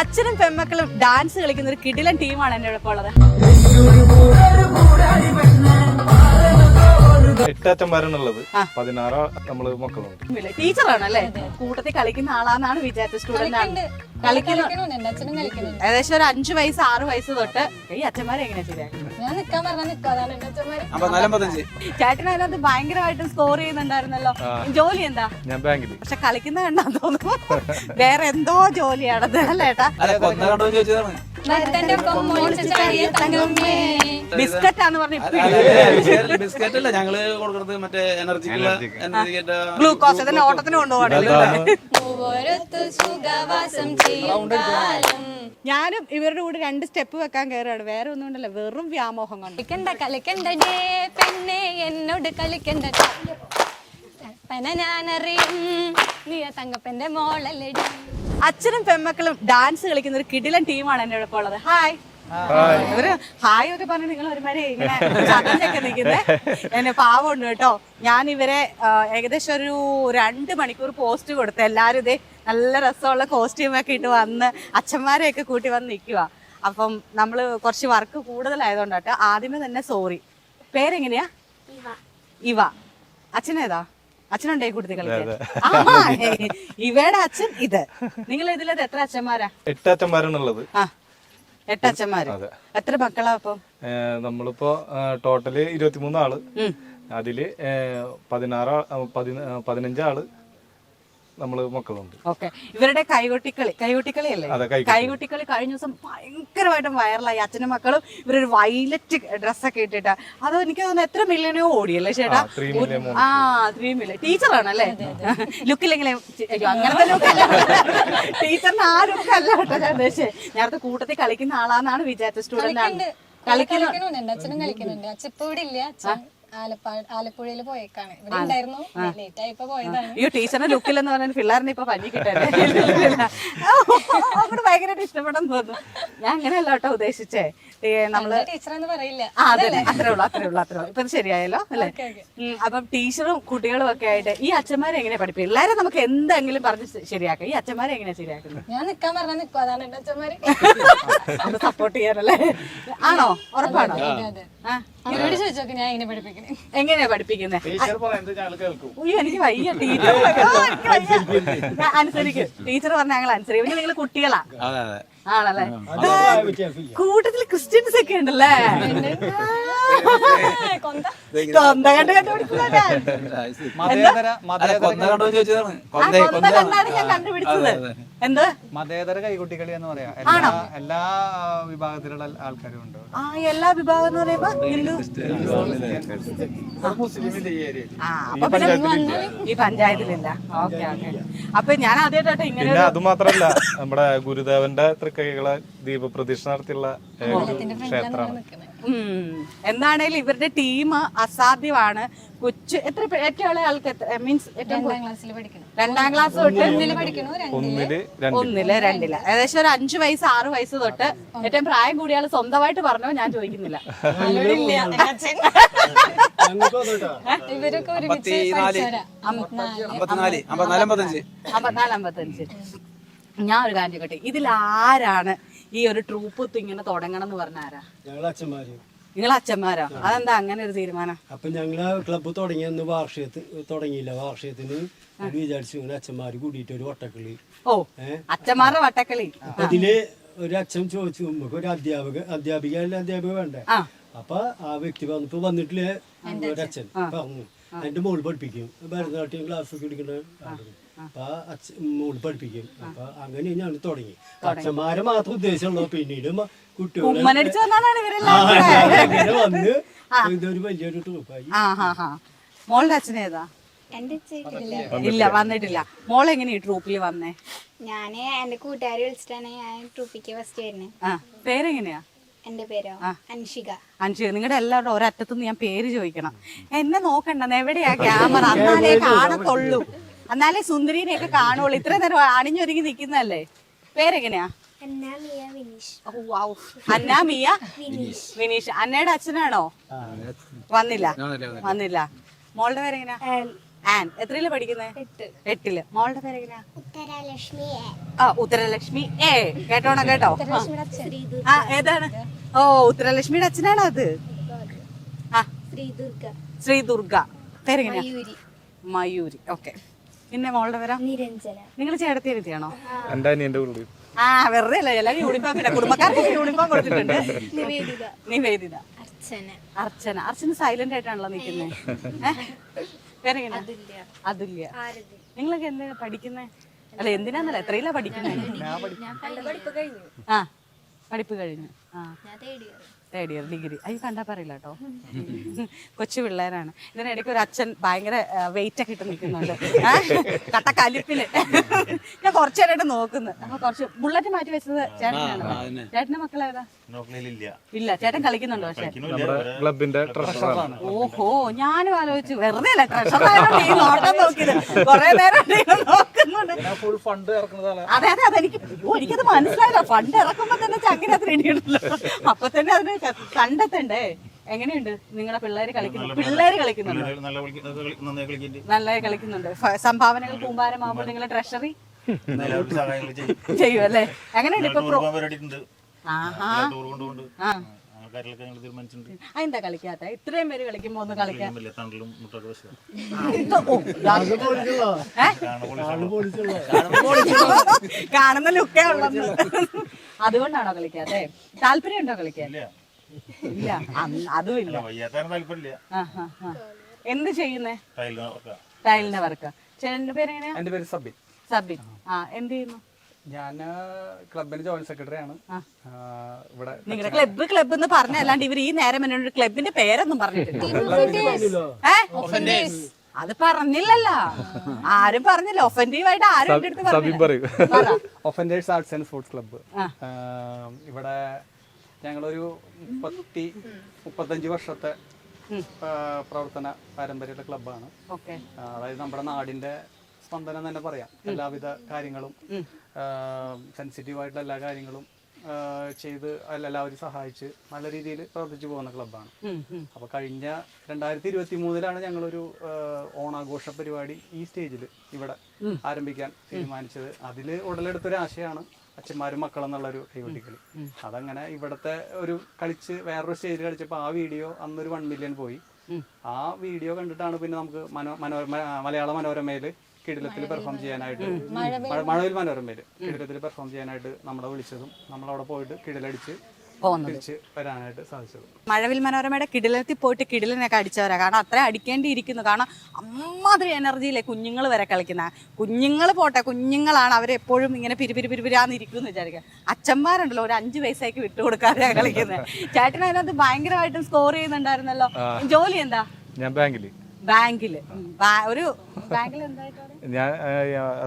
അച്ഛനും പെമ്മക്കളും ഡാൻസ് കളിക്കുന്ന ഒരു കിടിലൻ ടീമാണ് എന്റെ ഇവിടെ ഉള്ളത്. എട്ട് അച്ഛന്മാരാണുള്ളത് പതിനാറ് നമ്മൾ മക്കളുണ്ട് ടീച്ചറാണ് അല്ലേ കൂട്ടത്തിൽ കളിക്കുന്ന ആളാന്നാണ് വിചാരിച്ച സ്റ്റുഡന്റ് ആണ്. കളിക്കുന്നുണ്ട് ഏകദേശം ഒരു അഞ്ചു വയസ്സ് ആറു വയസ്സ് തൊട്ട് ഈ അച്ഛന്മാരെ എങ്ങനെ ശരിയാക്കുന്നത് ഞാൻ നിക്കാൻ പറഞ്ഞാൽ നിക്കാതാണ് എന്റെ അച്ഛന്മാര്. അമ്പത്തിനാലമ്പത്തഞ്ച് ചേട്ടൻ അതിനകത്ത് ഭയങ്കരമായിട്ട് സ്കോർ ചെയ്യുന്നുണ്ടായിരുന്നല്ലോ. ജോലി എന്താ? ഞാൻ ബാങ്കിൽ പക്ഷെ കളിക്കുന്ന കണ്ടാ തോന്നുന്നു. വേറെ എന്തോ ജോലിയാണത് അല്ലേട്ടാ ബിസ്ക്കറ്റ് ആന്ന് പറഞ്ഞ ബിസ്ക്കറ്റ് അല്ല ഞങ്ങൾ കൊടുക്കുന്നത് മറ്റേ എനർജിക്കുള്ള എനർജിക്കേറ്റ ഗ്ലൂക്കോസ് ഓട്ടത്തിന് കൊണ്ടുപോകണം ഞാനും ഇവരുടെ കൂടെ രണ്ട് സ്റ്റെപ്പ് വെക്കാൻ കയറുകയാണ് വേറെ ഒന്നും കൊണ്ടല്ല വെറും വ്യാമോഹം കൊണ്ട്. കളിക്കണ്ട കളിക്കണ്ടേ പെണ്ണെ എന്നോട് കളിക്കണ്ട. പന ഞാനറിയും നീ തങ്കപ്പന്റെ മോളല്ലടി. അച്ഛനും പെമ്മക്കളും ഡാൻസ് കളിക്കുന്ന ഒരു കിടിലൻ ടീമാണ് എന്റെ ഇപ്പോൾ ഉള്ളത്. ഹായ് ഇവർ ഹായ് ഒക്കെ പറഞ്ഞു നിങ്ങൾ ഒരുമാതിരി ഇങ്ങനെ ചതഞ്ഞൊക്കെ നിൽക്കുന്നേ. എന്നെ പാവമുണ്ട് കേട്ടോ. ഞാൻ ഇവരെ ഏകദേശം ഒരു രണ്ട് മണിക്കൂർ പോസ്റ്റ് കൊടുത്തു എല്ലാരും ഇതേ നല്ല രസമുള്ള കോസ്റ്റ്യൂം ഒക്കെ ഇട്ട് വന്ന് അച്ഛന്മാരെയൊക്കെ കൂട്ടി വന്ന് നിൽക്കുക അപ്പം നമ്മൾ കുറച്ച് വർക്ക് കൂടുതലായതുകൊണ്ടാട്ടോ. ആദ്യമേ തന്നെ സോറി പേരെങ്ങനെയാ? ഇവ. അച്ഛനേതാ? അച്ഛനുണ്ടേ കൂടുതൽ കളിക്കാൻ? ഇവയുടെ അച്ഛൻ ഇത്. നിങ്ങൾ ഇതിലത് എത്ര അച്ഛന്മാരാ? എട്ട് അച്ഛന്മാരാണുള്ളത് എട്ട് അച്ഛന്മാര് എത്ര മക്കളാ അപ്പൊ? നമ്മളിപ്പോ ടോട്ടൽ ഇരുപത്തിമൂന്ന് ആൾ അതിൽ പതിനാറ് ആ- നമ്മൾ മക്കളുണ്ട്. ഓക്കെ. ഇവരുടെ കൈകൊട്ടിക്കളി കൈകൊട്ടിക്കളി അല്ലേ. കൈകൊട്ടിക്കളി. കഴിഞ്ഞ ദിവസം ഭയങ്കരമായിട്ടും വൈറലായി അച്ഛനും മക്കളും ഇവരൊരു വയലറ്റ് ഡ്രസ്സൊക്കെ ഇട്ടിട്ട്. അത് എനിക്ക് തോന്നുന്നു എത്ര മില്യനോ ഓടിയല്ലേ ചേട്ടാ? ആ ത്രീ മില്യൺ ടീച്ചറാണല്ലേ ലുക്കില്ലെങ്കിലേ അങ്ങനത്തെ ലുക്കല്ല ടീച്ചറിന് ആ ലുക്കല്ല കേട്ടോ ഞാൻ ഉദ്ദേശിച്ചത് നേരത്തെ കൂട്ടത്തിൽ കളിക്കുന്ന ആളാന്നാണ് വിചാരിച്ച സ്റ്റുഡന്റ് ആണ്. കളിക്കുന്നുണ്ട് അച്ഛനും കളിക്കുന്നുണ്ട് അച്ഛൻ ഇപ്പൊ ഇവിടെ ഇല്ല. അച്ഛൻ ആലപ്പാട് ആലപ്പുഴയിൽ പോയേക്കാണ്. ഇവിടെ ഉണ്ടായിരുന്നു. ലേറ്റ് ആയിപ്പോ പോയതാണ്. ഈ ടീച്ചറിന്റെ എന്ന് പറഞ്ഞാൽ പിള്ളേറിനെ ഇപ്പൊ പഞ്ഞി കിട്ടല്ലേ അങ്ങോട്ട് ഭയങ്കരമായിട്ട് ഇഷ്ടപ്പെടുന്നു തോന്നുന്നു. ഞാൻ അങ്ങനെയല്ല കേട്ടോ ഉദ്ദേശിച്ചേ. നമ്മൾ ടീച്ചറെന്ന് പറയില്ല. അത്രേ ഉള്ളൂ അത്രേ ഉള്ളൂ അത്രേ ഉള്ളൂ. ഇപ്പൊ ശരിയായല്ലോ അല്ലേ? അപ്പം ടീച്ചറും കുട്ടികളും ഒക്കെ ആയിട്ട് ഈ അച്ഛന്മാരെ എങ്ങനെ പഠിപ്പിക്കും? പിള്ളേരെ നമുക്ക് എന്തെങ്കിലും പറഞ്ഞ് ശരിയാക്കാം. ഈ അച്ഛന്മാരെ എങ്ങനെ ശരിയാക്കുന്നത്? ഞാൻ നിക്കാൻ പറഞ്ഞാൽ നിക്കും. അതാണ് എന്റെ അച്ഛന്മാര്. സപ്പോർട്ട് ചെയ്യാനല്ലേ? ആണോ? ഉറപ്പാണോ? ആ. അവരോട് ചോദിച്ചോക്കെ ഞാൻ എങ്ങനെ പഠിപ്പിക്കണേ? എങ്ങനെയാ പഠിപ്പിക്കുന്നത് ടീച്ചർ പറയുന്നത് ഞങ്ങൾ കേൾക്കും. ഉയ്യോ, എനിക്ക് വയ്യ. ടീച്ചർ ഞാൻ അനുസരിക്കും. ടീച്ചർ പറഞ്ഞ ഞങ്ങൾ അനുസരിക്കും. പിന്നെ നിങ്ങൾ കുട്ടികളാ. അതെ അതെ. ആണല്ലേ? കൂട്ടത്തിൽ ക്രിസ്ത്യൻസ് ഒക്കെ ഉണ്ടല്ലേ? മതേതര കൈകുട്ടികളി എന്ന് പറയാം. എല്ലാ എല്ലാ വിഭാഗത്തിലുള്ള ആൾക്കാരും ഉണ്ട്. ആ എല്ലാ വിഭാഗം എന്ന് പറയുമ്പോ ഹിന്ദു ആ അപ്പൊ പിന്നെ ഈ പഞ്ചായത്തിലില്ല. Okay okay. അപ്പൊ ഞാൻ ആദ്യമായിട്ടോ ഇങ്ങനെ പിന്നെ അത് മാത്രല്ല നമ്മുടെ ഗുരുദേവന്റെ തൃക്കൈകളെ ദീപപ്രതിഷ്ഠ നടത്തിയുള്ള ഒരു ക്ഷേത്രമാണ്. എന്താണേലും ഇവരുടെ ടീം അസാധ്യമാണ്. കൊച്ചു എത്ര ഏറ്റവും ഇളയ ആൾക്ക് മീൻസ് ഏറ്റവും രണ്ടാം ക്ലാസ്സിൽ പഠിക്കണം. രണ്ടാം ക്ലാസ് തൊട്ട് ഒന്നിൽ പഠിക്കണു രണ്ട് രണ്ട് ഒന്നിൽ രണ്ടിൽ. ഏകദേശം ഒരു അഞ്ചു വയസ്സ് ആറ് വയസ്സ് തൊട്ട് ഏറ്റവും പ്രായം കൂടിയ ആൾ സ്വന്തമായിട്ട് പറഞ്ഞോ ഞാൻ ചോദിക്കുന്നില്ല. ഇവരൊക്കെ ഒരുമിച്ച് അമ്പത്തിനാല്. അമ്പത്തഞ്ച്. ഞാൻ ഒരു കാര്യം കേട്ടെ ഇതിൽ ആരാണ് ഈ ഒരു ട്രൂപ്പ് ഇങ്ങനെ തുടങ്ങണം എന്ന് പറഞ്ഞാരാ ഞങ്ങൾ അച്ഛന്മാര്. നിങ്ങൾ അച്ഛന്മാരോ? അതെന്താ അങ്ങനെ ഒരു തീരുമാനം? അപ്പൊ ഞങ്ങൾ ക്ലബ്ബ് തുടങ്ങിയെന്ന് വാർഷികത്ത് തുടങ്ങിയില്ല വാർഷികത്തിന്. വിചാരിച്ചു ഇങ്ങനെ അച്ഛന്മാര് കൂടിയിട്ട് ഒരു വട്ടക്കളി. ഓ അച്ഛന്മാരുടെ വട്ടക്കളി? അതിൽ ഒരു അച്ഛൻ ചോദിച്ചു നമുക്ക് ഒരു അധ്യാപക അധ്യാപിക അല്ല അധ്യാപിക വേണ്ടേ. അപ്പൊ ആ വ്യക്തി വന്നപ്പോ വന്നിട്ടില്ലേ? ഒരു അച്ഛൻ. പറഞ്ഞു എന്റെ മോൾ പഠിപ്പിക്കും. ഭരതനാട്യം ക്ലാസ് ഒക്കെ എടുക്കണ ആളാണ്. അപ്പൊ മോൾ പഠിപ്പിക്കും. അപ്പൊ അങ്ങനെ ഞാൻ തുടങ്ങി. അച്ഛന്മാരെ മാത്രം ഉദ്ദേശമുള്ളൂ പിന്നീട് കുട്ടികളെ വന്നാണ് ഇവരെല്ലാം ആ, അങ്ങനെ വന്ന് ഇതൊരു വലിയൊരു ട്രൂപ്പായി. മോളുടെ അച്ഛനേതാ ഇല്ല വന്നിട്ടില്ല. മോൾ എങ്ങനെ ഈ ട്രൂപ്പിൽ വന്നേ? ഞാൻ എന്റെ കൂട്ടുകാരി വിളിച്ചിട്ടാണ് ഞാൻ ട്രൂപ്പിക്ക് ഫസ്റ്റ് വരുന്നത് പേരെങ്ങനെയാ? എന്റെ പേരോ? അൻഷിക. അൻഷിക നിങ്ങളുടെ എല്ലാവരുടെ ഒരറ്റത്തുനിന്ന് ഞാൻ പേര് ചോദിക്കണം. എന്നെ നോക്കണ്ട എവിടെയാ ക്യാമറ? എന്നാലേ കാണത്തുള്ളൂ. എന്നാലേ സുന്ദരീനെയൊക്കെ കാണുള്ളൂ. ഇത്ര നേരം അണിഞ്ഞൊരുങ്ങി നിൽക്കുന്നതല്ലേ പേരെങ്ങനെയാ. Anna Mia Vineesh. അന്നയുടെ അച്ഛനാണോ? വന്നില്ല. വന്നില്ല. മോളുടെ പേരെങ്ങനെയാ? ആൻ. എത്രയിൽ പഠിക്കുന്നത് എട്ട്. എട്ടിൽ. മോളുടെ പേരെങ്ങനെയാ? ഉത്തരലക്ഷ്മി ആ ഉത്തരലക്ഷ്മി ഏ കേട്ടോണോ കേട്ടോ? ആ. ഏതാണ്? ഓ ഉത്തരലക്ഷ്മിയുടെ അച്ഛനാണോ അത്? ആ. ശ്രീദുർഗ. ശ്രീ ദുർഗ പേരെങ്ങനെയാ മയൂരി. ഓക്കെ. പിന്നെ മോളുടെ പേരാ? നിരഞ്ജന. നിങ്ങൾ ചേട്ടത്തി എഴുതിയാണോ ആ വെറുതെ അല്ല എല്ലാവരും യൂണിഫോം പിന്നെ കുടുംബക്കാർക്ക് യൂണിഫോം കൊടുത്തിട്ടുണ്ട്. നിവേദിത. നിവേദിത. അർച്ചന. അർച്ചന. അർച്ചന സൈലന്റ് ആയിട്ടാണല്ലോ നിൽക്കുന്നത് പേരെങ്ങനെ? അതുല്യ. ആരതി. നിങ്ങളൊക്കെ എന്താ പഠിക്കുന്നേ? അല്ല എന്തിനാന്നല്ല എത്രയിലാ പഠിക്കുന്നത് എന്റെ പഠിപ്പ് കഴിഞ്ഞു ആ പഠിപ്പ് കഴിഞ്ഞു. ആ. ഞാൻ തേർഡ് ഇയർ ഡിഗ്രി. അയ്യോ കണ്ടാ പറയില്ല കേട്ടോ. കൊച്ചു പിള്ളേരാണ്. ഇതിനിടയ്ക്ക് ഒരു അച്ഛൻ ഭയങ്കര വെയിറ്റ് ഒക്കെ ഇട്ട് നിൽക്കുന്നുണ്ട്. കട്ട കലിപ്പിന്. ഞാൻ കുറച്ചു നേരമായിട്ട് നോക്കുന്നു. അപ്പൊ കുറച്ച് ബുള്ളറ്റ് മാറ്റി വെച്ചത് ചേട്ടനാണ്. ചേട്ടന്റെ മക്കളേതാ? ഇല്ല ചേട്ടൻ കളിക്കുന്നുണ്ടോ? പക്ഷേ ക്ലബിന്റെ ട്രഷറാണ് ഓഹോ ഞാനും ആലോചിച്ചു വെറുതെ അല്ല? ട്രഷറായതുകൊണ്ട് ഈ നോക്കിയത്. കൊറേ നേരം നോക്കുന്നുണ്ട്. ഫുൾ ഫണ്ട് ഇറക്കുന്നത് അതെ അതെ അതെ എനിക്ക് എനിക്കത് മനസ്സിലായില്ല. ഫണ്ട് ഇറക്കുമ്പോ തന്നെ ചങ്ങിനകത്ത് റെഡിയുണ്ടല്ലോ അപ്പൊ തന്നെ അതിന് കണ്ടെത്തണ്ടേ? എങ്ങനെയുണ്ട്? നിങ്ങളെ പിള്ളേര് കളിക്കുന്നു പിള്ളേര് കളിക്കുന്നുണ്ട്? നന്നായി കളിക്കുന്നുണ്ട്. സംഭാവനകൾ കൂമ്പാരമാകുമ്പോൾ നിങ്ങളെ ട്രഷറി ചെയ്യും. അല്ലേ? എങ്ങനെയുണ്ട് ഇപ്പൊ ടൂർ കൊണ്ടുകൊണ്ട് ആൾക്കാരിലൊക്കെ ഞങ്ങൾ തീരുമാനിച്ചിട്ടുണ്ട് ആ, എന്താ കളിക്കാത്ത? ഇത്രയും പേര് കളിക്കുമ്പോ ഒന്ന് കളിക്കാൻ വലിയ തണ്ടലും മുട്ടൊക്കെ? കാണുന്ന ലുക്കേ ഉള്ളന്ന്. അതുകൊണ്ടാണോ കളിക്കാത്തെ? താല്പര്യമുണ്ടോ കളിക്കാൻ? ഇല്ല. ഇല്ല. അന്ന് അതും ഇല്ല. എന്ത് ചെയ്യുന്നേ? ടൈലിനെ ടൈലിന്റെ വർക്ക് ചേട്ടന്റെ പേര് സബിൻ. സബിൻ. ആ എന്ത് ചെയ്യുന്നു? ഞാൻ ക്ലബിന്റെ ജോയിന്റ് സെക്രട്ടറി ആണ് ഇവിടെ നിങ്ങളുടെ ക്ലബ്ബ് ക്ലബ്ബ് എന്ന് പറഞ്ഞ അല്ലാണ്ട് ഇവർ ഈ നേരം എന്നോട് ക്ലബിന്റെ പേരൊന്നും പറഞ്ഞിട്ടില്ല? അത് പറഞ്ഞില്ലല്ലോ. ആരും പറഞ്ഞില്ല. ഒഫൻഡീവ് ആയിട്ട് ആരും എന്റെ അടുത്ത് പറഞ്ഞില്ല. പറ. Offenders arts and sports club ഇവിടെ ഞങ്ങളൊരു മുപ്പത്തി മുപ്പത്തഞ്ച് വർഷത്തെ പ്രവർത്തന പാരമ്പര്യമുള്ള ക്ലബ്ബാണ്. ഓക്കെ. അതായത് നമ്മുടെ നാടിന്റെ സ്പന്ദനം തന്നെ പറയാം. എല്ലാവിധ കാര്യങ്ങളും സെൻസിറ്റീവ് ആയിട്ടുള്ള എല്ലാ കാര്യങ്ങളും ചെയ്ത് എല്ലാവരും സഹായിച്ച് നല്ല രീതിയിൽ പ്രവർത്തിച്ചു പോകുന്ന ക്ലബ്ബാണ് അപ്പൊ കഴിഞ്ഞ രണ്ടായിരത്തി ഇരുപത്തി മൂന്നിലാണ് ഞങ്ങളൊരു ഓണാഘോഷ പരിപാടി ഈ സ്റ്റേജിൽ ഇവിടെ ആരംഭിക്കാൻ തീരുമാനിച്ചത്. അതിൽ ഉടലെടുത്തൊരു ആശയമാണ് അച്ഛന്മാരും മക്കളും എന്നുള്ളൊരു കൈകൊട്ടിക്കളി അതങ്ങനെ ഇവിടത്തെ ഒരു കളിച്ച് വേറൊരു സ്റ്റേജിൽ കളിച്ചപ്പോൾ ആ വീഡിയോ അന്നൊരു വൺ മില്യൺ പോയി. ആ വീഡിയോ കണ്ടിട്ടാണ് പിന്നെ നമുക്ക് മനോ മനോരമ മലയാള മനോരമയിൽ കിടിലത്തിൽ പെർഫോം ചെയ്യാനായിട്ട് മഴ- മഴവിൽ മനോരമയിൽ കിടിലത്തിൽ പെർഫോം ചെയ്യാനായിട്ട് നമ്മളെ വിളിച്ചതും നമ്മളവിടെ പോയിട്ട് കിടിലടിച്ച് തിരിച്ച് വരാനായിട്ട് സാധിച്ചത്. മഴവിൽ മനോരമയുടെ കിടിലത്തിൽ പോയിട്ട് കിടിലിനൊക്കെ അടിച്ചവരാ കാരണം അത്ര അടിക്കേണ്ടിയിരിക്കുന്നു. കാരണം അമ്മാതിരി എനർജിയിലെ കുഞ്ഞുങ്ങൾ വരെ കളിക്കുന്ന കുഞ്ഞുങ്ങൾ പോട്ടെ കുഞ്ഞുങ്ങളാണ് അവരെപ്പോഴും ഇങ്ങനെ പിരിപിരി പിരിപിരാന്ന് ഇരിക്കുമെന്ന് വിചാരിക്കുക. അച്ഛന്മാരുണ്ടല്ലോ ഒരു അഞ്ച് വയസ്സേക്ക് വിട്ടുകൊടുക്കാതെ കളിക്കുന്നത്. ചേട്ടൻ അതിനകത്ത് ഭയങ്കരമായിട്ടും സ്കോർ ചെയ്യുന്നുണ്ടായിരുന്നല്ലോ. ജോലി എന്താ? ഞാൻ ബാങ്കിൽ ബാങ്കിൽ. ഉം. ബാ- ഒരു ബാങ്കിൽ എന്തായിട്ടാണ് ഞാൻ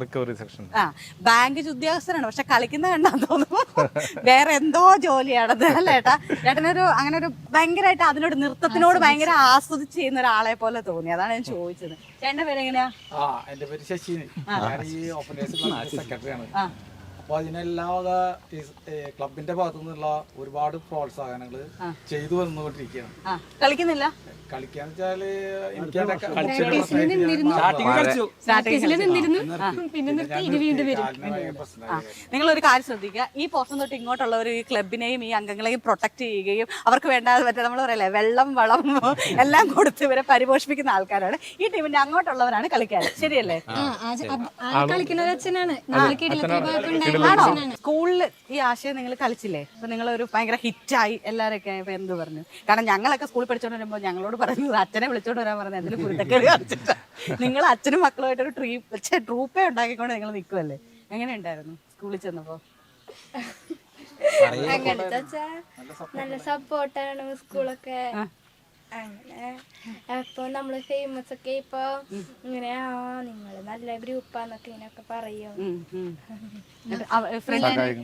റിക്കവറി സെക്ഷൻ. ആ ബാങ്ക് ഉദ്യോഗസ്ഥനാണ് പക്ഷെ കളിക്കുന്ന കണ്ടാ തോന്നുന്നു. വേറെ എന്തോ ജോലിയാണത് അല്ലേ ഏട്ടാ? ചേട്ടനൊരു അങ്ങനെ ഒരു ഭയങ്കരമായിട്ട് അതിനോട് നൃത്തത്തിനോട് ഭയങ്കര ആസ്വദിച്ച് ചെയ്യുന്ന ഒരാളെ പോലെ തോന്നി. അതാണ് ഞാൻ ചോദിച്ചത്. ചേട്ടന്റെ പേര് എങ്ങനെയാ ആ. എന്റെ പേര് ക്ലബിന്റെ സെക്രട്ടറിയാണ്. അപ്പൊ അതിനെല്ലാ ക്ലബിന്റെ ഭാഗത്തു നിന്നുള്ള ഒരുപാട് പ്രോത്സാഹനങ്ങൾ ചെയ്തു വന്നുകൊണ്ടിരിക്കുകയാണ്. കളിക്കുന്നില്ല? കളിക്കാന്ന് വെച്ചാൽ എനിക്ക് നിന്നിരുന്നു. പിന്നെ നിർത്തി ഇനി വീണ്ടും വരും. നിങ്ങൾ ഒരു കാര്യം ശ്രദ്ധിക്കുക. ഈ പോസ്റ്റം തൊട്ട് ഇങ്ങോട്ടുള്ളവർ ഈ ക്ലബിനെയും ഈ അംഗങ്ങളെയും പ്രൊട്ടക്ട് ചെയ്യുകയും അവർക്ക് വേണ്ട മറ്റേ നമ്മൾ പറയല്ലേ വെള്ളം വളം എല്ലാം കൊടുത്ത് ഇവരെ പരിപോഷിപ്പിക്കുന്ന ആൾക്കാരാണ്. ഈ ടീമിന്റെ അങ്ങോട്ടുള്ളവരാണ് കളിക്കാർ ശരിയല്ലേ? സ്കൂളിൽ ഈ ആശയം നിങ്ങൾ കളിച്ചില്ലേ? അപ്പൊ നിങ്ങൾ ഒരു ഭയങ്കര ഹിറ്റായി എല്ലാവരൊക്കെ ഇപ്പൊ എന്ത് പറഞ്ഞു? കാരണം ഞങ്ങളൊക്കെ സ്കൂളിൽ പഠിച്ചോണ്ട് വരുമ്പോൾ ഞങ്ങളോട് പറയുന്നത്. അച്ഛനെ വിളിച്ചോണ്ട് വരാൻ പറഞ്ഞത് എന്തിനും കുരുത്തക്കേട് നിങ്ങൾ അച്ഛനും മക്കളുമായിട്ട് ഒരു ട്രീ പക്ഷേ ട്രൂപ്പേ ഉണ്ടാക്കിക്കൊണ്ട് നിങ്ങൾ നിൽക്കുമല്ലേ എങ്ങനെ ഉണ്ടായിരുന്നു സ്കൂളിൽ ചെന്നപ്പോ? അങ്ങനത്തെ നല്ല സപ്പോർട്ടാണ് സ്കൂളൊക്കെ. അങ്ങനെ. അപ്പൊ നമ്മൾ ഫേമസ് ഒക്കെ ഇപ്പൊ ഇങ്ങനെ ആ നിങ്ങൾ നല്ല ഗ്രൂപ്പാന്നൊക്കെ ഇങ്ങനെയൊക്കെ പറയും.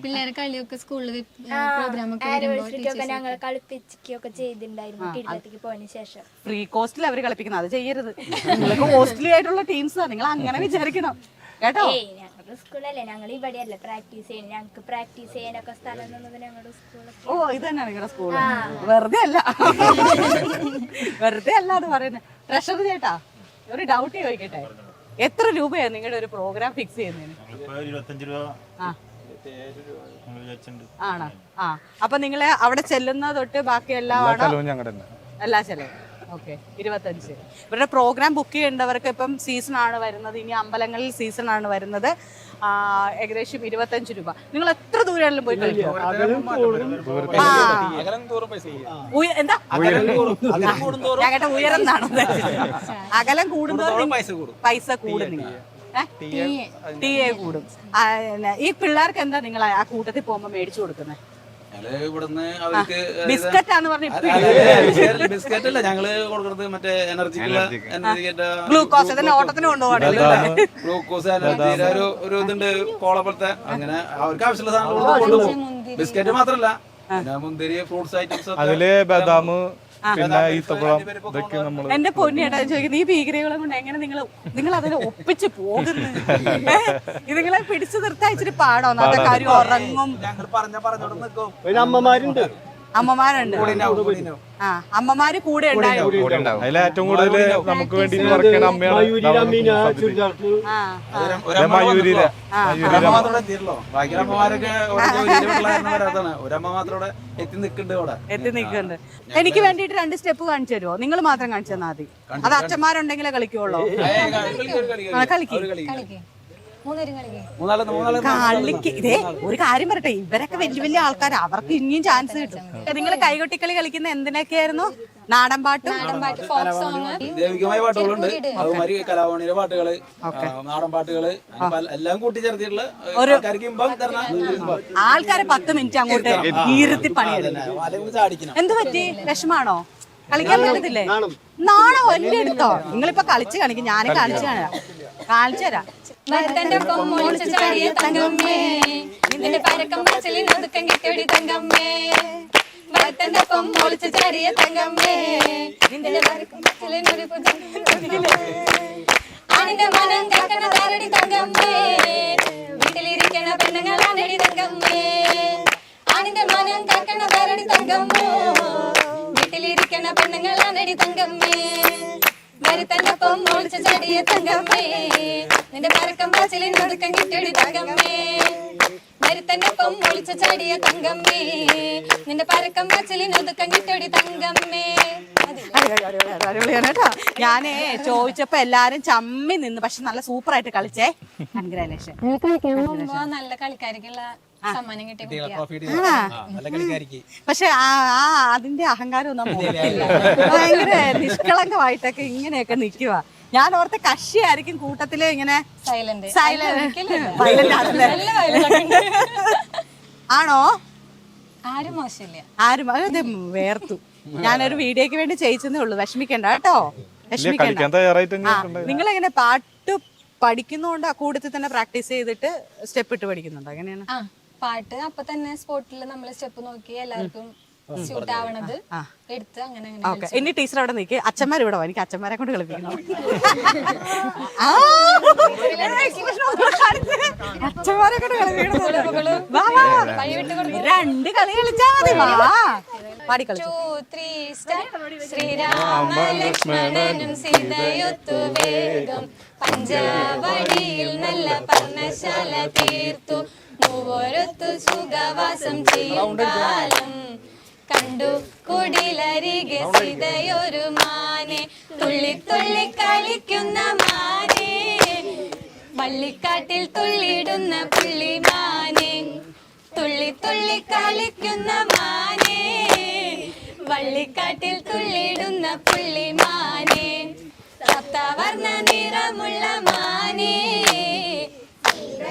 പിള്ളേരെ കളിയൊക്കെ സ്കൂളിൽ പ്രോഗ്രാം ഒക്കെ വരുമ്പോ ആനിവേഴ്സറിക്ക് ഞങ്ങൾ കളിപ്പിച്ചൊക്കെ ചെയ്തിട്ടുണ്ടായിരുന്നു കിടത്തേക്ക് പോയതിനു ശേഷം. ഫ്രീ കോസ്റ്റിൽ അവർ കളിപ്പിക്കുന്നത്. അത് ചെയ്യരുത്. നിങ്ങൾക്ക് കോസ്റ്റ്ലി ആയിട്ടുള്ള ടീംസാ നിങ്ങൾ അങ്ങനെ വിചാരിക്കണം. കേട്ടോ? ഞങ്ങളുടെ സ്കൂളല്ലേ? ഞങ്ങൾ ഇവിടെയല്ല പ്രാക്ടീസ് ചെയ്യുന്നത്. ഞങ്ങൾക്ക് പ്രാക്ടീസ് ചെയ്യാനൊക്കെ സ്ഥലം തന്നത് ഞങ്ങളുടെ സ്കൂളൊക്കെ. ഓ ഇത് തന്നെയാണ് നിങ്ങളുടെ സ്കൂൾ വെറുതെ അല്ല. വെറുതെ അല്ല അത് പറയുന്നത് ട്രഷർ ചേട്ടാ ഒരു ഡൗട്ട് ചോദിക്കട്ടെ? എത്ര രൂപയാണ് നിങ്ങളുടെ ഒരു പ്രോഗ്രാം ഫിക്സ് ചെയ്യുന്നതിന്? ഇരുപത്തഞ്ച് രൂപ. ആ. നമ്മൾ വിചാരിച്ചിട്ടുണ്ട് ആണോ? ആ. അപ്പൊ നിങ്ങൾ അവിടെ ചെല്ലുന്ന തൊട്ട് ബാക്കി എല്ലാം ആണോ എല്ലാ ചെലവും. ഓക്കെ ഇരുപത്തഞ്ച്. ഇവരുടെ പ്രോഗ്രാം ബുക്ക് ചെയ്യേണ്ടവർക്ക് ഇപ്പം സീസൺ ആണ് വരുന്നത്. ഇനി അമ്പലങ്ങളിൽ സീസൺ ആണ് വരുന്നത്. ആ, ഏകദേശം ഇരുപത്തഞ്ച് രൂപ. നിങ്ങൾ എത്ര ദൂരെയാണെങ്കിലും പോയി കളിക്കും എന്താ? കേട്ട ഉയരം എന്നാണോ? അകലം കൂടുന്നതോറും പൈസ കൂടും. പൈസ കൂടുന്നു ടി എ കൂടും. ഈ പിള്ളേർക്ക് എന്താ നിങ്ങൾ ആ കൂട്ടത്തിൽ പോകുമ്പോ മേടിച്ചു കൊടുക്കുന്നത്? ബിസ്ക്കറ്റ് ആന്ന് പറഞ്ഞ ബിസ്ക്കറ്റ് അല്ല ഞങ്ങൾ കൊടുക്കുന്നത് മറ്റേ എനർജി ഗ്ലൂക്കോസ് ഇതിന്റെ ഓട്ടത്തിന് കൊണ്ടുപോകണല്ലോ ഗ്ലൂക്കോസ് എനർജി ഒരു ഒരു ഇതുണ്ട് കോള പോലത്തെ അങ്ങനെ അവർക്ക് ആവശ്യമുള്ള സാധനങ്ങൾ കൊണ്ടുപോകും. ബിസ്ക്കറ്റ് മാത്രല്ല മുന്തിരി ഫ്രൂട്ട്സ് ഐറ്റംസ് അതിൽ ബദാം പിന്നെ ഈ തവളം ഇതൊക്കെ നമ്മൾ എന്റെ പൊന്നിയേട്ടാ ചോദിക്കുന്നത് ഈ ഭീകരകളെ കൊണ്ട് എങ്ങനെ നിങ്ങൾ നിങ്ങൾ അതിനെ ഒപ്പിച്ച് പോകുന്നു? ഇതുങ്ങളെ പിടിച്ചു നിർത്താൻ ഇച്ചിരി പാടോ. അതൊക്കെ കാര്യം ഉറങ്ങും. ഞങ്ങൾ പറഞ്ഞ പറഞ്ഞോട് നിൽക്കും അമ്മമാരുണ്ട്. അമ്മമാരുണ്ട്. ആ അമ്മമാര് കൂടെ ഉണ്ടായിരുന്നു ഏറ്റവും കൂടുതൽ നമുക്ക് വേണ്ടി വർക്ക് എത്തി നിൽക്കുന്നുണ്ട് എനിക്ക് വേണ്ടിട്ട് രണ്ട് സ്റ്റെപ്പ് കാണിച്ചു തരുമോ? നിങ്ങൾ മാത്രം കാണിച്ചു തന്നാൽ മതി. അത് അച്ഛന്മാരുണ്ടെങ്കിലേ കളിക്കുള്ളൂ. കളിക്കും. കളിക്ക്. കളിക്ക്. ഇതേ ഒരു കാര്യം പറയട്ടെ ഇവരൊക്കെ വലിയ വലിയ ആൾക്കാർ അവർക്ക് ഇനിയും ചാൻസ് കിട്ടും നിങ്ങൾ കൈകൊട്ടിക്കളി കളിക്കുന്ന എന്തിനൊക്കെയായിരുന്നു? നാടൻ പാട്ടും? ദൈവികമായ പാട്ടുകളുണ്ട്. അതുമാതിരി പാട്ടുകൾ നാടൻ പാട്ടുകൾ എല്ലാം കൂട്ടിച്ചേർത്തിട്ടുള്ള ആൾക്കാരെ പത്ത് മിനിറ്റ് അങ്ങോട്ട് ഈർത്തി പണിയെടുക്കും. അല്ലെങ്കിൽ ചാടിക്കണം. എന്ത് പറ്റി? വിഷമാണോ? കളിക്കാൻ പറ്റത്തില്ലേ? നാണോ? എന്റെ അടുത്തോ നിങ്ങളിപ്പോ കളിച്ച് കാണിക്കും. ഞാനും കാണിച്ചു കാണാം കാണിച്ചു തരാം. ഭക്തന്റെ ഒപ്പം ചാടിയ തങ്കമ്മേ. നിന്റെ പരക്കം കിട്ടിയൊടി തങ്കമ്മേ. ഭക്തന്റെ ഒപ്പം ചാടിയ തങ്കമ്മേ. നിന്റെ പരക്കം പറച്ചിലിൽ ഒരു ആണിന്റെ മനം കാക്കണ താരടി തങ്കമ്മേ. വീട്ടിലിരിക്കണ പെണ്ണുങ്ങളാണടി തങ്കമ്മേ. ആണിന്റെ മനം കാക്കണ താരടി തങ്കമ്മോ. വീട്ടിലിരിക്കണ പെണ്ണുങ്ങളാണടി തങ്കമ്മേ. വരുത്തന്നപ്പം ഒളിച്ച ചടിയ തങ്കമ്മേ. നിന്റെ പരക്കം പാച്ചിലിൽ കിട്ടിയൊടി തങ്കമ്മേ. വരുത്തന്നപ്പം ഒളിച്ച ചടിയ തങ്കമ്മേ. നിന്റെ പരക്കം കിട്ടിയൊടി തങ്കമ്മേ. അടിപൊളിയാണ് കേട്ടോ. ഞാനേ ചോദിച്ചപ്പോ എല്ലാരും ചമ്മി നിന്ന്. പക്ഷെ നല്ല സൂപ്പർ ആയിട്ട് കളിച്ചേ കൺഗ്രാലേഷൻ നല്ല കളിക്കാർക്കുള്ള സമ്മാനം കിട്ടിയ കുട്ടിയാ നല്ല കളിക്കാരിക്ക്. പക്ഷെ ആ ആ അതിന്റെ അഹങ്കാരം ഒന്നും മുഖത്തില്ല ഭയങ്കര നിഷ്കളങ്കമായിട്ടൊക്കെ ഇങ്ങനെയൊക്കെ നിക്കുക ഞാൻ ഓർത്ത കക്ഷിയായിരിക്കും കൂട്ടത്തിൽ ഇങ്ങനെ സൈലന്റ് സൈലന്റ് ആണല്ലേ? ആണോ? ആരും മോശമില്ല. ആരും അത് വേർത്തു. ഞാനൊരു വീഡിയോക്ക് വേണ്ടി ചെയ്യിച്ചതേ ഉള്ളൂ. വിഷമിക്കണ്ട കേട്ടോ? വിഷമിക്കണ്ട കളിക്കാൻ തയ്യാറായിട്ട് തന്നെ നിങ്ങൾ എങ്ങനെ പാട്ട് പഠിക്കുന്നോണ്ട് ആ കൂട്ടത്തിൽ തന്നെ പ്രാക്ടീസ് ചെയ്തിട്ട് സ്റ്റെപ്പ് ഇട്ട് പഠിക്കുന്നുണ്ടോ? എങ്ങനെയാണ്? ആ പാട്ട് അപ്പൊ തന്നെ സ്പോട്ടിൽ നമ്മൾ സ്റ്റെപ്പ് നോക്കി എല്ലാവർക്കും സ്യൂട്ട് ആവണത് എടുത്ത് അങ്ങനെ അങ്ങനെ ഓക്കെ. ഇനി ടീച്ചർ അവിടെ നിൽക്ക് അച്ഛന്മാർ ഇവിടെ വാ. എനിക്ക് അച്ഛന്മാരെ കൊണ്ട് കളിപ്പിക്കണം. ആ. അച്ഛന്മാരെ കൊണ്ട് കളിപ്പിക്കണം. വാ, വാ, വാ. രണ്ട് കളി കളിച്ചാ മതി. വാ. പാടി കളിച്ചു. ശ്രീരാമ ലക്ഷ്മണനും സീതയൊത്തു വേഗം. പഞ്ചവടിയിൽ നല്ല പർണശാല തീർത്തു. മൂവരൊത്തു സുഖവാസം ചെയ്യും കാലം കണ്ടു കുടിലരികെ സിതയൊരു മാനെ. തുള്ളി തുള്ളി കളിക്കുന്ന മാനെ. വള്ളിക്കാട്ടിൽ തുള്ളിടുന്ന പുള്ളിമാനെ തുള്ളി തുള്ളി കളിക്കുന്ന മാനെ. വള്ളിക്കാട്ടിൽ തുള്ളിടുന്ന പുള്ളിമാനെ സപ്തവർണ നിറമുള്ള മാനെ.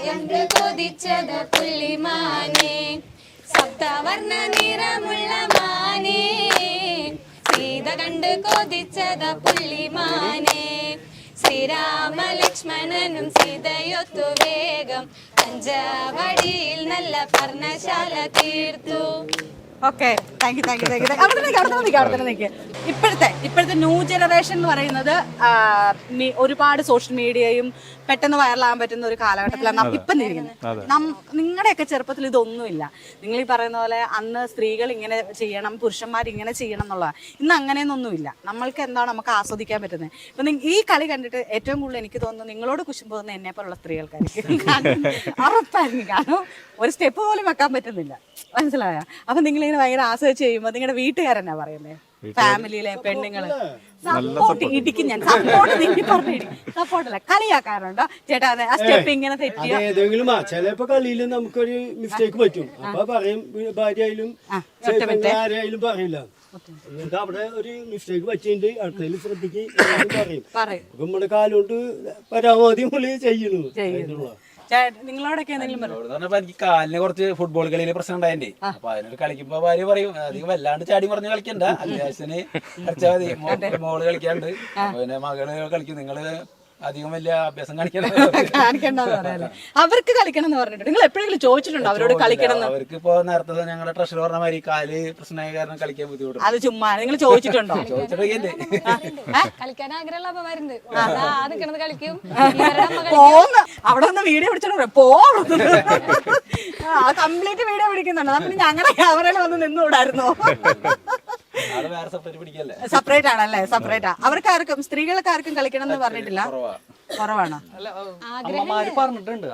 കണ്ട് കൊതിച്ചത് പുള്ളിമാനെ സപ്തവർണ നിറമുള്ള മാനെ. സീത കണ്ട് കൊതിച്ചത് പുള്ളിമാനെ ശ്രീരാമ ലക്ഷ്മണനും സീതയൊത്തു വേഗം. പഞ്ചവടിയിൽ നല്ല പർണശാല തീർത്തു. Okay thank you thank you thank you അവിടെ നിൽക്കുക അവിടെ നിൽക്കുക അവിടെ തന്നെ നിൽക്കുക ഇപ്പോഴത്തെ ഇപ്പോഴത്തെ ന്യൂ ജനറേഷൻ എന്ന് പറയുന്നത് ഒരുപാട് സോഷ്യൽ മീഡിയയും പെട്ടെന്ന് വൈറലാകാൻ പറ്റുന്ന ഒരു കാലഘട്ടത്തിലാണ് ഇപ്പം നിൽക്കുന്നത് നിങ്ങളുടെയൊക്കെ ചെറുപ്പത്തിൽ ഇതൊന്നുമില്ല. നിങ്ങൾ ഈ പറയുന്ന പോലെ അന്ന് സ്ത്രീകൾ ഇങ്ങനെ ചെയ്യണം പുരുഷന്മാർ ഇങ്ങനെ ചെയ്യണം എന്നുള്ള ഇന്ന് അങ്ങനെയൊന്നൊന്നുമില്ല നമ്മൾക്ക് എന്താണ് നമുക്ക് ആസ്വദിക്കാൻ പറ്റുന്നത്? ഇപ്പൊ ഈ കളി കണ്ടിട്ട് ഏറ്റവും കൂടുതൽ എനിക്ക് തോന്നുന്നു നിങ്ങളോട് കുശും പോകുന്ന എന്നെ പോലുള്ള സ്ത്രീകൾക്കായിരിക്കും. ഉറപ്പായിരിക്കും. കാരണം ഒരു സ്റ്റെപ്പ് പോലും വെക്കാൻ പറ്റുന്നില്ല. മനസ്സിലായോ? അപ്പൊ നിങ്ങൾ ഇങ്ങനെ ഭയങ്കര ആസ്വദിച്ച് ചെയ്യുമ്പോൾ നിങ്ങളുടെ വീട്ടുകാരെന്നാ പറയുന്നത് ഫാമിലിയിലെ പെണ്ണുങ്ങൾ. സപ്പോർട്ട് ഇടിക്കും ഞാൻ. സപ്പോർട്ട് നിങ്ങൾ പറഞ്ഞു സപ്പോർട്ടല്ല കളിയാക്കാറുണ്ടോ? ചേട്ടാ അതെ ആ സ്റ്റെപ്പ് ഇങ്ങനെ തെറ്റിയോ ഏതെങ്കിലും ആ ചിലപ്പോ കളിയിൽ നമുക്കൊരു മിസ്റ്റേക്ക് പറ്റും. അപ്പൊ പറയും ഭാര്യ ആയാലും ആരായാലും പറയില്ല എന്നിട്ട് അവിടെ ഒരു മിസ്റ്റേക്ക് പറ്റിയിട്ടുണ്ട് അടുത്തതിൽ ശ്രദ്ധിക്ക്. പറയും. നമ്മുടെ കാലുകൊണ്ട് പരമാവധി ചെയ്യണു. അതിനുള്ള. നിങ്ങളോടൊക്കെ എനിക്ക് കാലിന് കുറച്ച് ഫുട്ബോൾ കളിയിലെ പ്രശ്നം ഉണ്ടായേ അപ്പൊ അതിനോട് കളിക്കുമ്പോ ഭാര്യ പറയും അധികം വല്ലാണ്ട് ചാടി പറഞ്ഞ് കളിക്കണ്ട. അത്യാവശ്യത്തിന് കളിച്ചാൽ മതി. മോൾ കളിക്കാണ്ട് പിന്നെ മകൾ കളിക്കും. നിങ്ങൾ അധികം വലിയ അഭ്യാസം കാണിക്കണം അവർക്ക് കളിക്കണം എന്ന് പറഞ്ഞിട്ട് നിങ്ങൾ എപ്പോഴെങ്കിലും ചോദിച്ചിട്ടുണ്ടോ അവരോട് കളിക്കണം എന്ന്? അവർക്ക് ഇപ്പൊ നേരത്തെ ഞങ്ങളുടെ ട്രഷർ പറഞ്ഞ മാതിരി കാൽ പ്രശ്നമായ കാരണം കളിക്കാൻ ബുദ്ധിമുട്ട്. അത് ചുമ്മാ നിങ്ങൾ ചോദിച്ചിട്ടുണ്ടോ? കളിക്കാൻ ആഗ്രഹമുള്ള കളിക്കും. പോന്ന്. അവിടെ നിന്ന് വീഡിയോ പിടിച്ചോ പോ കംപ്ലീറ്റ് വീഡിയോ പിടിക്കുന്നുണ്ട്. അപ്പൊ ഞങ്ങളുടെ ക്യാമറയിൽ വന്ന് നിന്നുകൂടായിരുന്നോ സെപ്പറേറ്റ് ആണല്ലേ? സെപ്പറേറ്റ് ആ. അവർക്ക് ആർക്കും സ്ത്രീകൾക്ക് ആർക്കും കളിക്കണം എന്ന് പറഞ്ഞിട്ടില്ല കുറവാണോ. അമ്മമാര് പറഞ്ഞിട്ടുണ്ട്.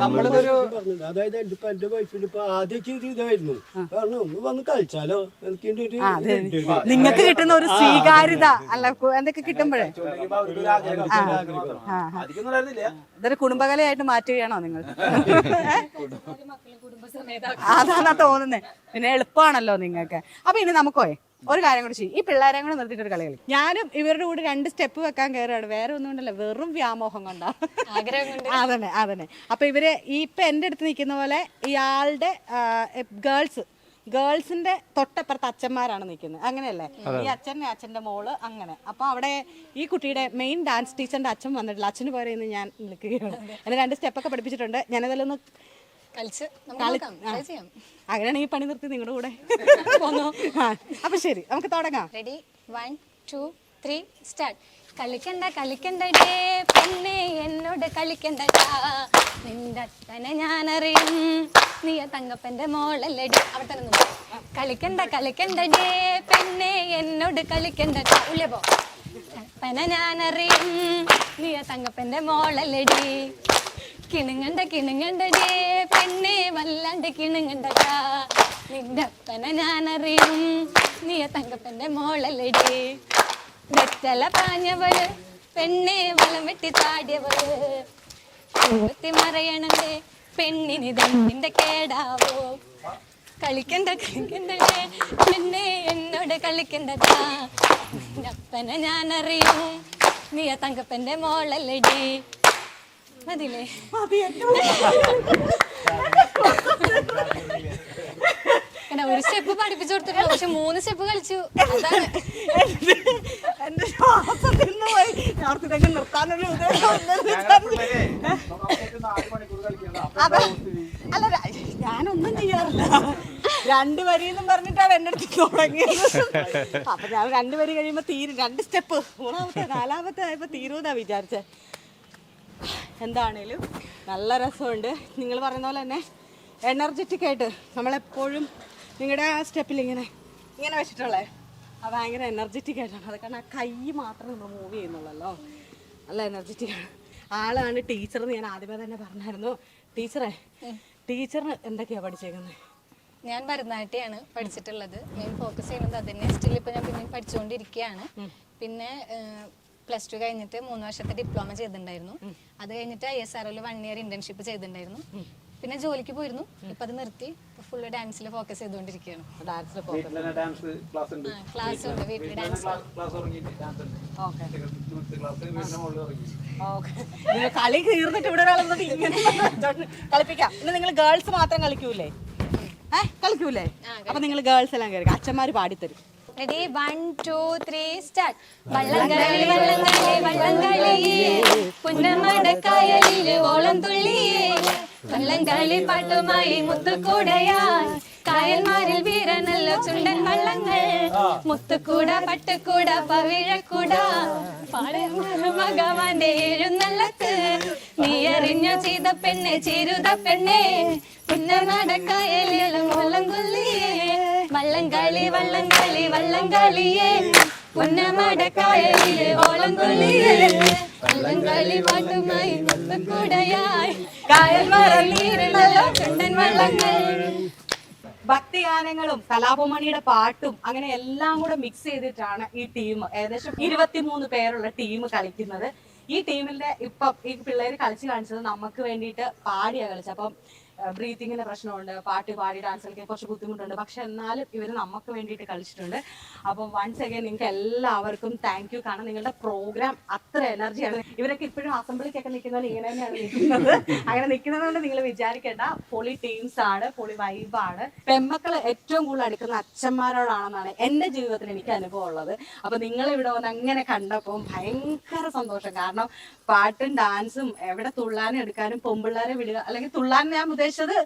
നമ്മളിതൊരു പറഞ്ഞിട്ടുണ്ട്. അതായത് ഇപ്പൊ എന്റെ വൈഫിന് ഇപ്പൊ ആദ്യമൊക്കെ ഇത് ഇതായിരുന്നു. ഒന്ന് വന്ന് കളിച്ചാലോ? എനിക്ക് ഇതിന്റെ ഒരു ഇതുണ്ട്. നിങ്ങൾക്ക് കിട്ടുന്ന ഒരു സ്വീകാര്യത അല്ല കു- എന്തൊക്കെ കിട്ടുമ്പോഴേ. ആ അധികം ഉണ്ടായിരുന്നില്ല ഇതൊരു കുടുംബകലയായിട്ട് മാറ്റുകയാണോ നിങ്ങൾ? അതാണ് തോന്നുന്നത് പിന്നെ എളുപ്പമാണല്ലോ നിങ്ങൾക്ക് അപ്പൊ ഇനി നമുക്കോ ഒരു കാര്യം കൂടി ചെയ്യും. ഈ പിള്ളേരെ കൂടെ നിർത്തിയിട്ട് ഒരു കളി കളി ഞാനും ഇവരുടെ കൂടെ രണ്ട് സ്റ്റെപ്പ് വെക്കാൻ കയറുകയാണ് വേറെ ഒന്നും കൊണ്ടല്ല വെറും വ്യാമോഹം കൊണ്ടാണ് അതന്നെ അതന്നെ. അപ്പൊ ഇവർ ഈ ഇപ്പൊ എന്റെ അടുത്ത് നിൽക്കുന്ന പോലെ ഇയാളുടെ ഗേൾസ് ഗേൾസിന്റെ തൊട്ടപ്പുറത്ത് അച്ഛന്മാരാണ് നിൽക്കുന്നത്. അങ്ങനെയല്ലേ? ഈ അച്ഛന്റെ അച്ഛന്റെ മോൾ അങ്ങനെ. അപ്പൊ അവിടെ ഈ കുട്ടിയുടെ മെയിൻ ഡാൻസ് ടീച്ചറിന്റെ അച്ഛൻ വന്നിട്ടില്ല. അച്ഛന് പോരെ ഇന്ന് ഞാൻ നിൽക്കുകയാണ്. എന്നെ രണ്ട് സ്റ്റെപ്പൊക്കെ പഠിപ്പിച്ചിട്ടുണ്ട്. ഞാനതിലൊന്ന് കളിച്ച് നമുക്ക് നോക്കാം try ചെയ്യാം. അങ്ങനെയാണ് ഈ പണി നിർത്തി നിങ്ങളുടെ കൂടെ പോന്നോ. അപ്പൊ ശരി നമുക്ക് തുടങ്ങാം. Ready one two three start കളിക്കണ്ട കളിക്കണ്ടേ പൊന്നെ എന്നോട് കളിക്കണ്ടടാ നിന്റെ അത്തനെ ഞാനറിയും. നീ തങ്കപ്പന്റെ മോളല്ലടി. അവിടെ തന്നെ. കളിക്കണ്ട കളിക്കണ്ടേ പെണ്ണെ എന്നോട് കളിക്കണ്ടടാ ഉള്ളിയ പോ. അപ്പനെ ഞാനറിയും. നീ തങ്കപ്പന്റെ മോളല്ലടി. കിണുങ്ങണ്ട കിണുങ്ങണ്ടേ പെണ്ണെ വല്ലാണ്ട് കിണുങ്ങണ്ടടാ. നിന്റെ അപ്പനെ ഞാനറിയും നീ തങ്കപ്പന്റെ മോളല്ലടി. നെറ്റല പാഞ്ഞവൾ പെണ്ണെ വലം വെട്ടി താടിയവൾ. കുത്തി മറയണേ പെണ്ണിന് ദണ്ണിന്റെ കേടാവോ? കളിക്കണ്ട കളിക്കണ്ടേ പെണ്ണെ എന്നോട് കളിക്കണ്ടതാ. നിന്റെ അപ്പനെ ഞാനറിയും നീ തങ്കപ്പന്റെ മോളല്ലടി. മതിലേ പിന്നെ ഒരു സ്റ്റെപ്പ് പഠിപ്പിച്ചു കൊടുത്തിട്ടില്ല പക്ഷെ മൂന്ന് സ്റ്റെപ്പ് കളിച്ചു. അതാണ്. എന്റെ ശ്വാസം നിന്ന് പോയി? ഇതൊക്കെ നിർത്താനൊരു. അല്ല ഞാനൊന്നും ചെയ്യാറില്ല. രണ്ട് വരിയെന്നും പറഞ്ഞിട്ടാണ് എന്റെ അടുത്ത് തുടങ്ങിയത്. അപ്പൊ ഞാൻ രണ്ട് വരി കഴിയുമ്പോ തീരും. രണ്ട് സ്റ്റെപ്പ്. മൂന്നാമത്തെ നാലാമത്തെ ആയപ്പോ തീരുമെന്നാ വിചാരിച്ചേ. എന്താണേലും നല്ല രസമുണ്ട്. നിങ്ങൾ പറയുന്ന പോലെ തന്നെ എനർജറ്റിക് ആയിട്ട് നമ്മളെപ്പോഴും നിങ്ങളുടെ ആ സ്റ്റെപ്പിൽ ഇങ്ങനെ ഇങ്ങനെ വെച്ചിട്ടുള്ളേ. അത് ഭയങ്കര എനർജറ്റിക് ആയിട്ടാണ്. അത് കാരണം ആ കൈ മാത്രം നമ്മൾ മൂവ് ചെയ്യുന്നുള്ളല്ലോ. നല്ല എനർജറ്റിക് ആണ്. ആളാണ് ടീച്ചർ എന്ന് ഞാൻ ആദ്യമേ തന്നെ പറഞ്ഞായിരുന്നു. ടീച്ചറെ ടീച്ചറിന് എന്തൊക്കെയാണ് പഠിച്ചേക്കുന്നത് ഞാൻ ഭരതനാട്യമാണ് പഠിച്ചിട്ടുള്ളത്. മെയിൻ ഫോക്കസ് ചെയ്യുന്നത് അതിനെ സ്റ്റിൽ ഇപ്പൊ ഞാൻ പിന്നെ പഠിച്ചുകൊണ്ടിരിക്കുകയാണ് പിന്നെ പ്ലസ് ടു കഴിഞ്ഞിട്ട് മൂന്ന് വർഷത്തെ ഡിപ്ലോമ ചെയ്തിട്ടുണ്ടായിരുന്നു. അത് കഴിഞ്ഞിട്ട് I S R one year internship ചെയ്തിട്ടുണ്ടായിരുന്നു. പിന്നെ ജോലിക്ക് പോയിരുന്നു. ഇപ്പൊ അത് നിർത്തി ഫുള്ള് ഡാൻസിൽ ഫോക്കസ് ചെയ്തുകൊണ്ടിരിക്കുകയാണ് ക്ലാസ് ഉണ്ട്. ക്ലാസ് ഉണ്ട്. വീട്ടിൽ ഡാൻസ് കളി തീർന്നിട്ട് ഇവിടെ ഇങ്ങനെ കളിപ്പിക്കാം. ഇന്ന് നിങ്ങൾ ഗേൾസ് മാത്രം കളിക്കൂലേ? ഏഹ് കളിക്കൂലേ? അപ്പൊ നിങ്ങൾ ഗേൾസ് എല്ലാം കയറി അച്ഛന്മാര് പാടിത്തരും. Ready one two three start വള്ളംകളി വള്ളംകളി വള്ളംകളി പുന്നമടക്കായലിൽ ഓളം തുള്ളിയേ. വള്ളംകളി പാട്ടുമായി മുത്തുകൂടയാൽ കായൽമാരിൽ വീരനല്ല ചുണ്ടൻ വള്ളങ്ങൾ. മുത്തുക്കൂട പട്ടുകൂട പവിഴക്കൂട. ഭഗവാന്റെ എഴുന്നള്ളത്ത്. നീ അറിഞ്ഞോ ചെയ്ത പെണ്ണെ ചേരുത പെണ്ണെ പിന്നെ നടക്കായലും വള്ളംകളി വള്ളംകളി വള്ളംകളിയേ. പൊന്നമടക്കായലിലെ ഓളം കൊല്ലിയേ വള്ളംകളി പാട്ടുമായി കുടയായി കായൽ വീരനല്ല ചുണ്ടൻ വള്ളങ്ങൾ. ഭക്തിഗാനങ്ങളും കലാപമണിയുടെ പാട്ടും അങ്ങനെ എല്ലാം കൂടെ മിക്സ് ചെയ്തിട്ടാണ് ഈ ടീം ഏകദേശം ഇരുപത്തിമൂന്ന് പേരുള്ള ടീം കളിക്കുന്നത്. ഈ ടീമിന്റെ ഇപ്പം ഈ പിള്ളേര് കളിച്ച് കാണിച്ചത് നമുക്ക് വേണ്ടിയിട്ട് പാടിയാണ് കളിച്ചത്. അപ്പം ബ്രീത്തിങ്ങിന്റെ പ്രശ്നമുണ്ട് പാട്ട് പാടി ഡാൻസ് കളിക്കാൻ കുറച്ച് ബുദ്ധിമുട്ടുണ്ട്. പക്ഷെ എന്നാലും ഇവർ നമുക്ക് വേണ്ടിയിട്ട് കളിച്ചിട്ടുണ്ട്. അപ്പം വൺസ് അഗൈൻ നിങ്ങൾക്ക് എല്ലാവർക്കും താങ്ക് യു കാരണം നിങ്ങളുടെ പ്രോഗ്രാം അത്ര എനർജിയാണ് ഇവരൊക്കെ ഇപ്പോഴും അസംബ്ലിക്കൊക്കെ നിൽക്കുന്നവർ ഇങ്ങനെ തന്നെയാണ് നിൽക്കുന്നത്. അങ്ങനെ നിൽക്കുന്നതുകൊണ്ട് നിങ്ങൾ വിചാരിക്കേണ്ട പൊളി ടീംസ് ആണ് പൊളി വൈബാണ് പെമ്മക്കൾ ഏറ്റവും കൂടുതൽ അടുക്കുന്ന അച്ഛന്മാരോടാണെന്നാണ് എന്റെ ജീവിതത്തിൽ എനിക്ക് അനുഭവം ഉള്ളത്. അപ്പൊ നിങ്ങൾ ഇവിടെ വന്ന് അങ്ങനെ കണ്ടപ്പോൾ ഭയങ്കര സന്തോഷം. കാരണം പാട്ടും ഡാൻസും എവിടെ തുള്ളാനും എടുക്കാനും പൊമ്പിള്ളാരെ വിടുക അല്ലെങ്കിൽ തുള്ളാൻ ഞാൻ ഉദ്ദേശിച്ചത്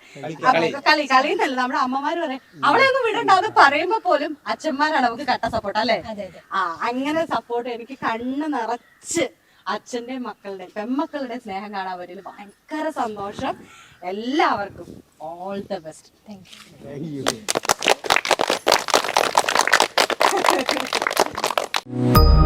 കളി. കളി എന്നല്ല നമ്മുടെ അമ്മമാര് പറയാം. അവളെ ഒന്നും വിടണ്ടാന്ന് പറയുമ്പോ പോലും അച്ഛന്മാരാണ് നമുക്ക് കട്ട സപ്പോർട്ട് അല്ലേ? ആ അങ്ങനെ സപ്പോർട്ട് എനിക്ക് കണ്ണ് നിറച്ച് അച്ഛന്റെ മക്കളുടെ പെൺമക്കളുടെ സ്നേഹം കാണാൻ അവരിൽ ഭയങ്കര സന്തോഷം. എല്ലാവർക്കും all the best thank you Thank you.